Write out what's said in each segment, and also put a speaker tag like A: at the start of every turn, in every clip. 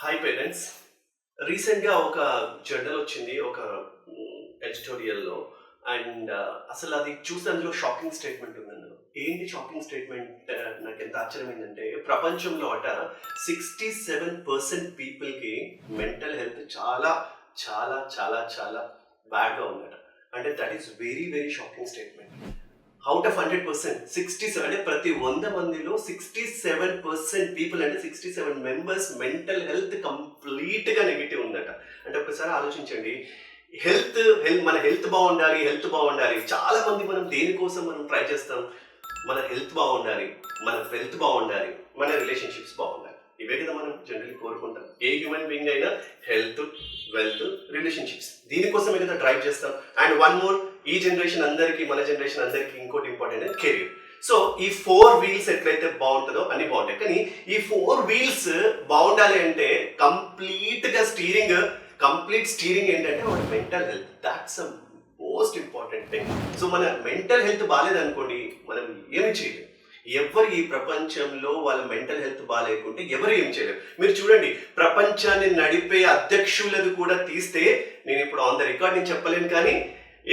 A: Hi parents రీసెంట్గా ఒక journal వచ్చింది ఒక ఎడిటోరియల్లో అండ్ uh, అసలు అది చూసి అందులో షాకింగ్ స్టేట్మెంట్ ఉంది అందులో. ఏంటి షాకింగ్ స్టేట్మెంట్ uh, నాకు ఎంత ఆశ్చర్యం ఏంటంటే ప్రపంచంలో అట సిక్స్టీ సెవెన్ పర్సెంట్ పీపుల్కి మెంటల్ హెల్త్ చాలా చాలా చాలా చాలా బ్యాడ్గా ఉందట. అంటే that is very very shocking statement out of hundred percent sixty seven అంటే ప్రతి వంద మందిలో సిక్స్టీ సెవెన్ పర్సెంట్ పీపుల్ అంటే sixty seven members mental health కంప్లీట్గా నెగిటివ్ ఉందట. అంటే ఒకసారి ఆలోచించండి. హెల్త్ హెల్త్ మన హెల్త్ బాగుండాలి హెల్త్ బాగుండాలి. చాలా మంది మనం దేనికోసం మనం ట్రై చేస్తాం? మన హెల్త్ బాగుండాలి మన హెల్త్ బాగుండాలి మన రిలేషన్షిప్స్ బాగుండాలి. ఇవే కదా మనం జనరల్లీ కోరుకుంటాం. ఏ హ్యూమన్ బీయింగ్ అయినా హెల్త్ వెల్త్ రిలేషన్షిప్స్ దీనికోసమే కదా డ్రైవ్ చేస్తాం. అండ్ వన్ మోర్ ఈ జనరేషన్ అందరికీ మన జనరేషన్ అందరికీ ఇంకోటి ఇంపార్టెంట్ కెరీర్ సో ఈ ఫోర్ వీల్స్ ఎట్లయితే బాగుంటుందో అన్ని బాగుంటాయి. కానీ ఈ ఫోర్ వీల్స్ బాగుండాలి అంటే కంప్లీట్గా స్టీరింగ్ కంప్లీట్ స్టీరింగ్ ఏంటంటే మన mental health that's a most important thing so మన మెంటల్ హెల్త్ బాగాలేదనుకోండి మనం ఏమి చేయలేము ఎవరు ఈ ప్రపంచంలో వాళ్ళ మెంటల్ హెల్త్ బాగాలేకుంటే ఎవరు ఏం చేయలేరు మీరు చూడండి ప్రపంచాన్ని నడిపే అధ్యక్షులది కూడా తీస్తే నేను ఇప్పుడు ఆన్ ద రికార్డ్ నేను చెప్పలేను కానీ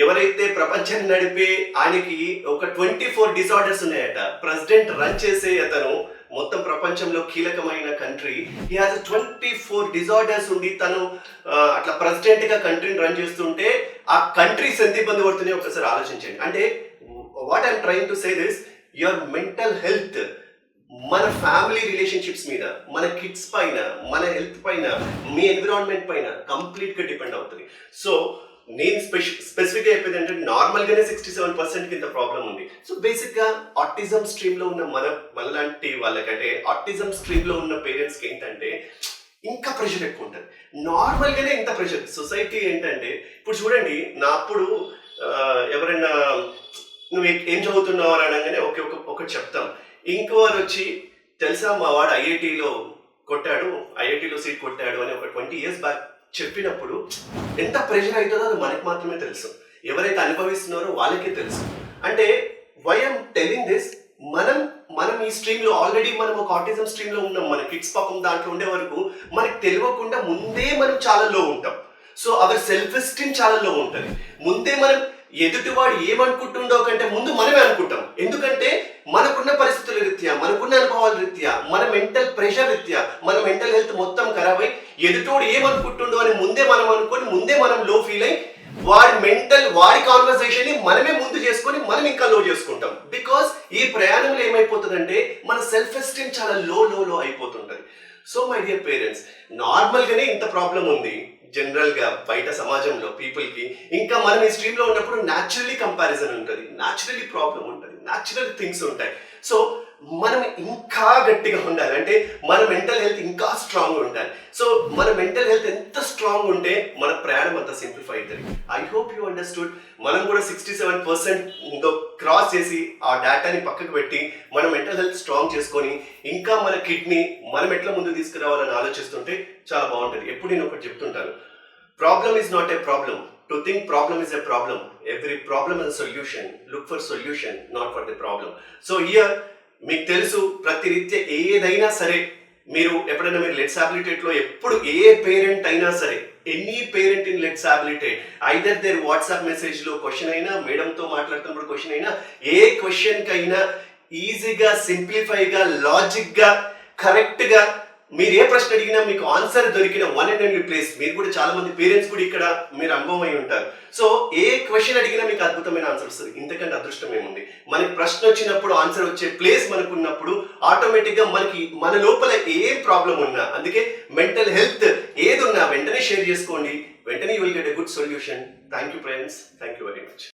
A: ఎవరైతే ప్రపంచాన్ని నడిపే ఆయనకి ఒక ట్వంటీ ఫోర్ డిసార్డర్స్ ఉన్నాయట. ప్రెసిడెంట్ రన్ చేసే అతను మొత్తం ప్రపంచంలో కీలకమైన కంట్రీ. ఈ హాజ్ ట్వంటీ ఫోర్ డిజార్డర్స్ ఉండి తను అట్లా ప్రెసిడెంట్గా కంట్రీని రన్ చేస్తుంటే ఆ కంట్రీస్ ఎంత ఇబ్బంది పడుతున్నాయో ఒకసారి ఆలోచించండి. అంటే what I'm trying to say this your mental health మన ఫ్యామిలీ రిలేషన్షిప్స్ మీద మన కిడ్స్ పైన మన హెల్త్ పైన మీ ఎన్విరాన్మెంట్ పైన కంప్లీట్గా డిపెండ్ అవుతుంది. సో నేను స్పెష స్పెసిఫిక్గా చెప్పేది అంటే నార్మల్గానే సిక్స్టీ సెవెన్ పర్సెంట్కి ఇంత ప్రాబ్లం ఉంది. సో బేసిక్గా ఆటిజం స్ట్రీమ్లో ఉన్న మన మనలాంటి వాళ్ళకంటే ఆటిజం స్ట్రీమ్లో ఉన్న పేరెంట్స్కి ఏంటంటే ఇంకా ప్రెషర్ ఎక్కువ ఉంటుంది. నార్మల్గానే ఇంత ప్రెషర్ సొసైటీ ఏంటంటే ఇప్పుడు చూడండి నా అప్పుడు ఎవరైనా నువ్వు ఏం చదువుతున్నావు? అని అనగానే ఒకే ఒక ఒకటి చెప్తాం. ఇంకోవారు వచ్చి తెలుసా మా వాడు ఐఐటిలో కొట్టాడు ఐఐటిలో సీట్ కొట్టాడు అని ఒక ట్వంటీ ఇయర్స్ బ్యాక్ చెప్పినప్పుడు ఎంత ప్రెషర్ అవుతుందో అది మనకి మాత్రమే తెలుసు. ఎవరైతే అనుభవిస్తున్నారో వాళ్ళకే తెలుసు. అంటే వైఎమ్ టెలింగ్ దిస్ మనం మనం ఈ స్ట్రీమ్లో ఆల్రెడీ మనం ఒక ఆటిజం స్ట్రీమ్లో ఉన్నాం. మన కిడ్స్ పాపం దాంట్లో ఉండే వరకు మనకి తెలియకుండా ముందే మనం చాలా లో ఉంటాం. సో అవర్ సెల్ఫ్ ఎస్టీమ్ చాలా లో ఉంటుంది. ముందే మనం ఎదుటివాడు ఏమనుకుంటుండో కంటే ముందు మనమే అనుకుంటాం. ఎందుకంటే మనకున్న పరిస్థితుల రీత్యా మనకున్న అనుభవాల రీత్యా మన మెంటల్ ప్రెషర్ రీత్యా మన మెంటల్ హెల్త్ మొత్తం ఖరాబ్ అయి ఎదుటోడు ఏమనుకుంటుండో అని ముందే మనం అనుకొని ముందే మనం లో ఫీల్ అయి వాడి మెంటల్ వాడి కాన్వర్సేషన్ని మనమే ముందు చేసుకొని మనం ఇంకా లో చేసుకుంటాం. బికాస్ ఈ ప్రయాణంలో ఏమైపోతుందంటే మన సెల్ఫ్ ఎస్టీమ్ చాలా లో లో లో అయిపోతుంటది. సో మై డియర్ పేరెంట్స్ నార్మల్గానే ఇంత ప్రాబ్లం ఉంది. జనరల్గా బయట సమాజంలో పీపుల్కి. ఇంకా మనం ఈ స్ట్రీమ్లో ఉన్నప్పుడు న్యాచురలీ కంపారిజన్ ఉంటుంది. న్యాచురలీ ప్రాబ్లం ఉంటుంది. న్యాచురల్ థింగ్స్ ఉంటాయి. సో మనం ఇంకా గట్టిగా ఉండాలి. అంటే మన మెంటల్ హెల్త్ ఇంకా స్ట్రాంగ్ ఉండాలి. సో మన మెంటల్ హెల్త్ ఎంత స్ట్రాంగ్ ఉంటే మన ప్రయాణం అంత సింప్లిఫై అవుతుంది ఐ హోప్ యూ అండర్స్టూడ్ మనం కూడా సిక్స్టీ సెవెన్ పర్సెంట్ ఇంకా క్రాస్ చేసి ఆ డేటాని పక్కకు పెట్టి మన మెంటల్ హెల్త్ స్ట్రాంగ్ చేసుకొని ఇంకా మన కిడ్నీ మనం ఎట్లా ముందు తీసుకురావాలని ఆలోచిస్తుంటే చాలా బాగుంటుంది. ఎప్పుడు నేను ఒకటి చెప్తుంటాను. Problem is not a problem to think problem is a problem every problem is solution look for solution not for the problem so year మీకు తెలుసు ప్రతి రీత్యా ఏదైనా సరే మీరు ఎప్పుడైనా మీరు లెట్స్ హాబిలిటేట్లో ఎప్పుడు ఏ పేరెంట్ అయినా సరే any parent in let's habilitate either their WhatsApp మెసేజ్లో క్వశ్చన్ అయినా మేడంతో మాట్లాడుతున్నప్పుడు క్వశ్చన్ అయినా ఏ క్వశ్చన్కైనా ఈజీగా సింప్లిఫైగా లాజిక్గా కరెక్ట్గా మీరు ఏ ప్రశ్న అడిగినా మీకు ఆన్సర్ దొరికిన వన్ అండ్ ఓన్లీ ప్లేస్ మీరు కూడా చాలా మంది పేరెంట్స్ కూడా ఇక్కడ మీరు అనుభవం అయి ఉంటారు. సో ఏ క్వశ్చన్ అడిగినా మీకు అద్భుతమైన ఆన్సర్ వస్తుంది. ఇంతకంటే అదృష్టం ఏముంది? మనకి ప్రశ్న వచ్చినప్పుడు ఆన్సర్ వచ్చే ప్లేస్ మనకు ఉన్నప్పుడు ఆటోమేటిక్గా మనకి మన లోపల ఏ ప్రాబ్లం ఉన్నా అందుకే మెంటల్ హెల్త్ ఏది ఉన్నా వెంటనే షేర్ చేసుకోండి. వెంటనే you will get a good solution thank you friends thank you very much